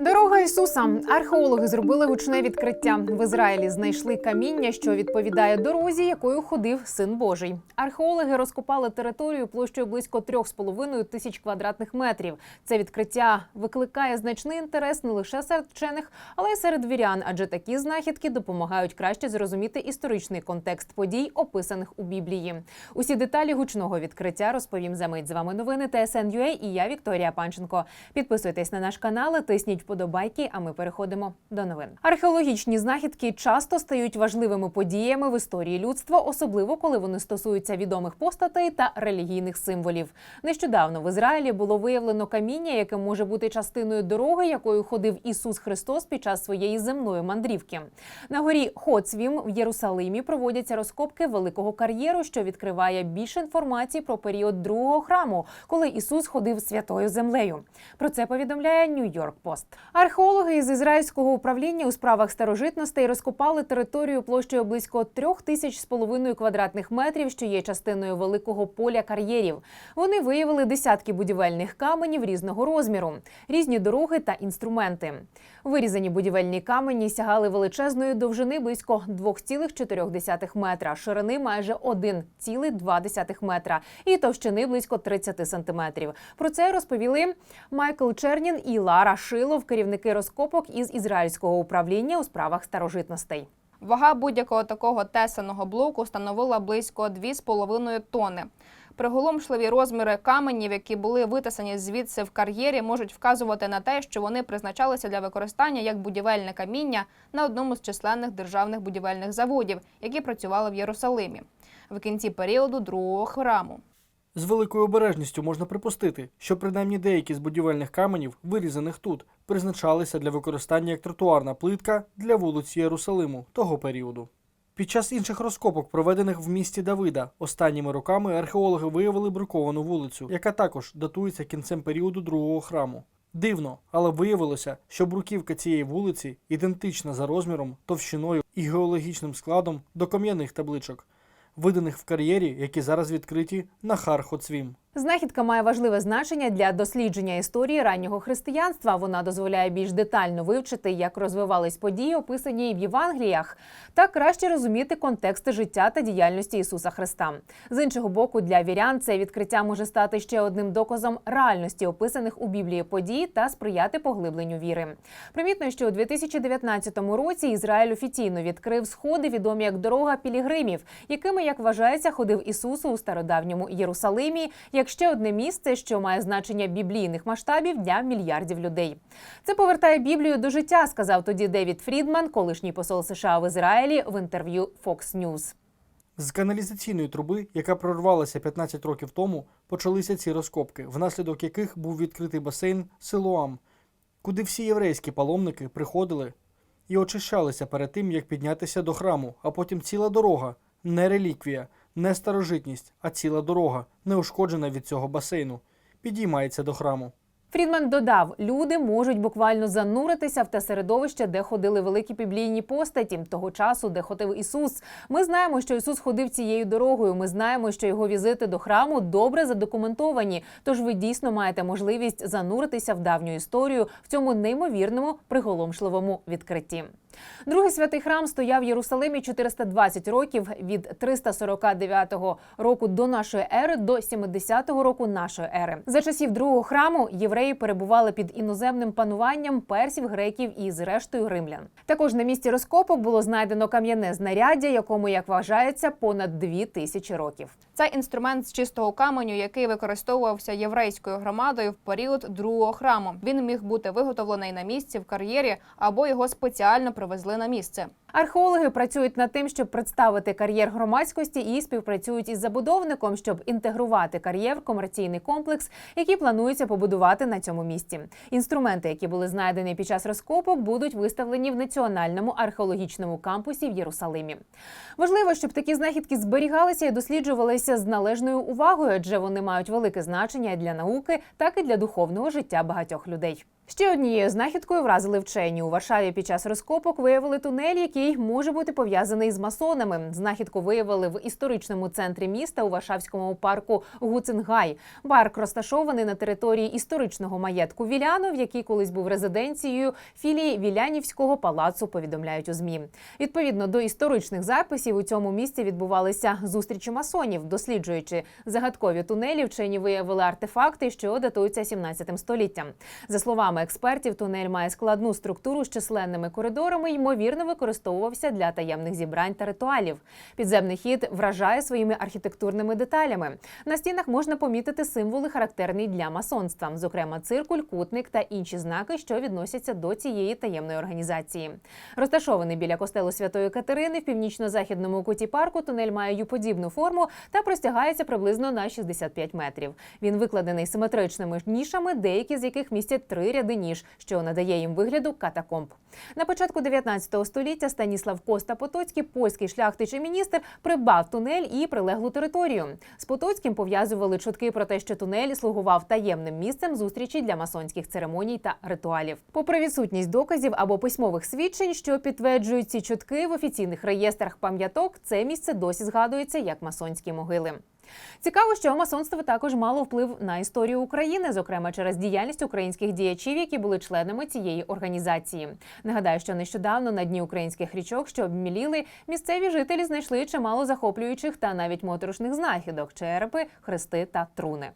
Дорога Ісуса. Археологи зробили гучне відкриття. В Ізраїлі знайшли каміння, що відповідає дорозі, якою ходив син Божий. Археологи розкопали територію площею близько 3,5 тисяч квадратних метрів. Це відкриття викликає значний інтерес не лише серед вчених, але й серед вірян, адже такі знахідки допомагають краще зрозуміти історичний контекст подій, описаних у Біблії. Усі деталі гучного відкриття розповім за мить. З вами новини ТСН.UA і я Вікторія Панченко. Підписуйтесь на наш канал, тисніть вподобайки. А ми переходимо до новин. Археологічні знахідки часто стають важливими подіями в історії людства, особливо коли вони стосуються відомих постатей та релігійних символів. Нещодавно в Ізраїлі було виявлено каміння, яке може бути частиною дороги, якою ходив Ісус Христос під час своєї земної мандрівки. На горі Хоцвім в Єрусалимі проводяться розкопки великого кар'єру, що відкриває більше інформації про період другого храму, коли Ісус ходив святою землею. Про це повідомляє Нью-Йорк Пост. Археологи із ізраїльського управління у справах старожитностей розкопали територію площею близько трьох тисяч з половиною квадратних метрів, що є частиною великого поля кар'єрів. Вони виявили десятки будівельних каменів різного розміру, різні дороги та інструменти. Вирізані будівельні камені сягали величезної довжини близько 2,4 метра, ширини майже 1,2 метра і товщини близько 30 сантиметрів. Про це розповіли Майкл Чернін і Лара Шилов, керівники розкопок із ізраїльського управління у справах старожитностей. Вага будь-якого такого тесаного блоку становила близько 2,5 тонни. Приголомшливі розміри каменів, які були витисані звідси в кар'єрі, можуть вказувати на те, що вони призначалися для використання як будівельне каміння на одному з численних державних будівельних заводів, які працювали в Єрусалимі в кінці періоду другого храму. З великою обережністю можна припустити, що принаймні деякі з будівельних каменів, вирізаних тут, призначалися для використання як тротуарна плитка для вулиці Єрусалиму того періоду. Під час інших розкопок, проведених в місті Давида, останніми роками археологи виявили бруковану вулицю, яка також датується кінцем періоду другого храму. Дивно, але виявилося, що бруківка цієї вулиці ідентична за розміром, товщиною і геологічним складом до кам'яних табличок, виданих в кар'єрі, які зараз відкриті на Хархоцвім. Знахідка має важливе значення для дослідження історії раннього християнства. Вона дозволяє більш детально вивчити, як розвивались події, описані в Євангеліях, та краще розуміти контекст життя та діяльності Ісуса Христа. З іншого боку, для вірян це відкриття може стати ще одним доказом реальності описаних у Біблії подій та сприяти поглибленню віри. Примітно, що у 2019 році Ізраїль офіційно відкрив сходи, відомі як дорога пілігримів, якими, як вважається, ходив Ісус у стародавньому Єрусалимі як ще одне місце, що має значення біблійних масштабів для мільярдів людей. Це повертає Біблію до життя, сказав тоді Девід Фрідман, колишній посол США в Ізраїлі, в інтерв'ю Fox News. З каналізаційної труби, яка прорвалася 15 років тому, почалися ці розкопки, внаслідок яких був відкритий басейн Силуам, куди всі єврейські паломники приходили і очищалися перед тим, як піднятися до храму, а потім ціла дорога, не реліквія, не старожитність, а ціла дорога, неушкоджена від цього басейну, підіймається до храму. Фрідман додав, люди можуть буквально зануритися в те середовище, де ходили великі біблійні постаті того часу, де ходив Ісус. Ми знаємо, що Ісус ходив цією дорогою. Ми знаємо, що його візити до храму добре задокументовані. Тож ви дійсно маєте можливість зануритися в давню історію в цьому неймовірному приголомшливому відкритті. Другий святий храм стояв в Єрусалимі 420 років від 349 року до нашої ери до 70-го року нашої ери. За часів другого храму євреї перебували під іноземним пануванням персів, греків і зрештою римлян. Також на місці розкопок було знайдено кам'яне знаряддя, якому як вважається понад дві тисячі років. Це інструмент з чистого каменю, який використовувався єврейською громадою в період другого храму. Він міг бути виготовлений на місці в кар'єрі або його спеціально привезли на місце. Археологи працюють над тим, щоб представити кар'єр громадськості і співпрацюють із забудовником, щоб інтегрувати кар'єр в комерційний комплекс, який планується побудувати на цьому місці. Інструменти, які були знайдені під час розкопок, будуть виставлені в національному археологічному кампусі в Єрусалимі. Важливо, щоб такі знахідки зберігалися і досліджувалися з належною увагою, адже вони мають велике значення для науки, так і для духовного життя багатьох людей. Ще однією знахідкою вразили вчені. У Варшаві під час розкопок виявили тунель, який може бути пов'язаний з масонами. Знахідку виявили в історичному центрі міста у Варшавському парку Гуценгай. Парк розташований на території історичного маєтку Вілянов, який колись був резиденцією філії Вілянівського палацу. Повідомляють у змі. Відповідно до історичних записів у цьому місці відбувалися зустрічі масонів. Досліджуючи загадкові тунелі, вчені виявили артефакти, що датуються 17 століттям. За словами експертів, тунель має складну структуру з численними коридорами, ймовірно, використовувався для таємних зібрань та ритуалів. Підземний хід вражає своїми архітектурними деталями. На стінах можна помітити символи, характерні для масонства, зокрема циркуль, кутник та інші знаки, що відносяться до цієї таємної організації. Розташований біля костелу Святої Катерини в північно-західному куті парку. Тунель має ю-подібну форму та простягається приблизно на 65 метрів. Він викладений симетричними нішами, деякі з яких містять три ряди ніж, що надає їм вигляду катакомб. На початку 19 століття Станіслав Коста Потоцький, польський шляхтич і міністр, придбав тунель і прилеглу територію. З Потоцьким пов'язували чутки про те, що тунель слугував таємним місцем зустрічі для масонських церемоній та ритуалів. Попри відсутність доказів або письмових свідчень, що підтверджують ці чутки в офіційних реєстрах пам'яток, це місце досі згадується як масонські могили. Цікаво, що масонство також мало вплив на історію України, зокрема через діяльність українських діячів, які були членами цієї організації. Нагадаю, що нещодавно на дні українських річок, що обміліли, місцеві жителі знайшли чимало захоплюючих та навіть моторошних знахідок черепи, хрести та труни.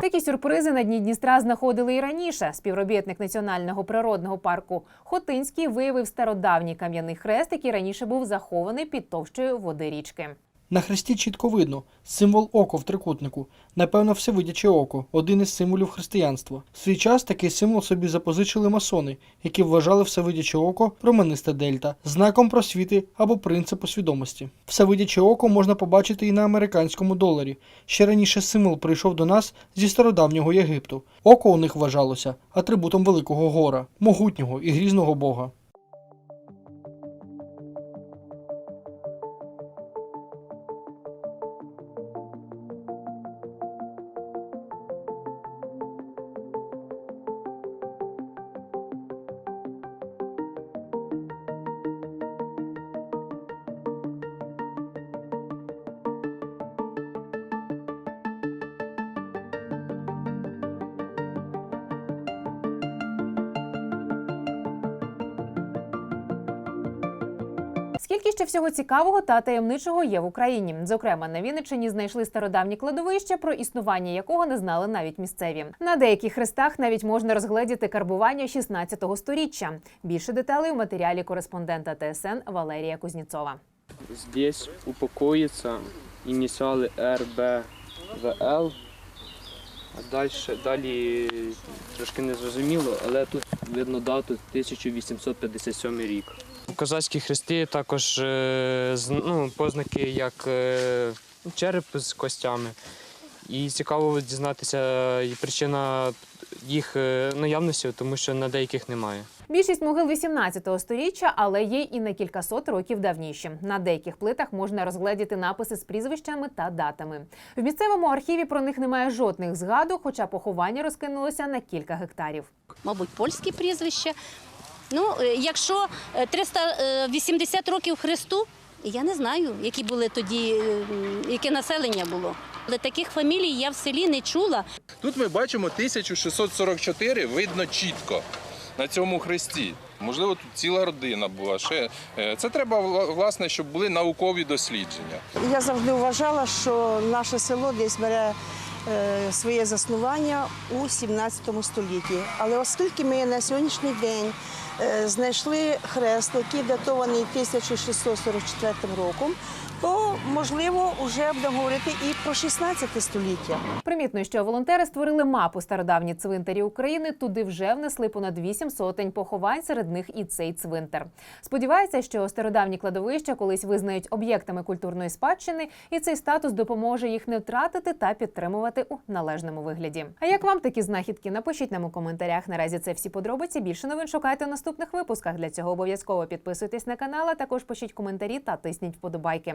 Такі сюрпризи на дні Дністра знаходили і раніше. Співробітник національного природного парку Хотинський виявив стародавній кам'яний хрест, який раніше був захований під товщою води річки. На хресті чітко видно символ око в трикутнику. Напевно, всевидяче око один із символів християнства. В свій час такий символ собі запозичили масони, які вважали всевидяче око промениста дельта, знаком просвіти або принципу свідомості. Всевидяче око можна побачити і на американському доларі. Ще раніше символ прийшов до нас зі стародавнього Єгипту. Око у них вважалося атрибутом великого гора, могутнього і грізного бога. Скільки ще всього цікавого та таємничого є в Україні? Зокрема, на Вінниччині знайшли стародавні кладовище, про існування якого не знали навіть місцеві. На деяких хрестах навіть можна розгледіти карбування 16 сторіччя. Більше деталей у матеріалі кореспондента ТСН Валерія Кузніцова. Здесь упокоїться ініціали РБВЛ. Далі, далі трошки незрозуміло, але тут видно дату 1857 рік. Козацькі хрести також е, ну, познаки як е, череп з костями. І цікаво дізнатися причина їх е, наявності, тому що на деяких немає. Більшість могил 18 століття, але є і на кількасот років давніші. На деяких плитах можна розгледіти написи з прізвищами та датами. В місцевому архіві про них немає жодних згадок, хоча поховання розкинулося на кілька гектарів. мабуть, польське прізвище. Ну, е, якщо е, 380 років Христу, я не знаю, які були тоді, е, яке населення було. Але таких фамілій я в селі не чула. Тут ми бачимо 1644, видно чітко на цьому хресті. Можливо, тут ціла родина була. Ще е, це треба власне, щоб були наукові дослідження. Я завжди вважала, що наше село десь бере е, своє заснування у 17 столітті. Але оскільки ми на сьогоднішній день е, знайшли хрест, який датований 1644 роком, то можливо вже будемо говорити і про 16 століття. Примітно, що волонтери створили мапу стародавні цвинтарі України. Туди вже внесли понад вісім сотень поховань. Серед них і цей цвинтар. Сподіваються, що стародавні кладовища колись визнають об'єктами культурної спадщини, і цей статус допоможе їх не втратити та підтримувати у належному вигляді. А як вам такі знахідки? Напишіть нам у коментарях. Наразі це всі подробиці. Більше новин шукайте у наступних випусках. Для цього обов'язково підписуйтесь на канал, а також пишіть коментарі та тисніть вподобайки.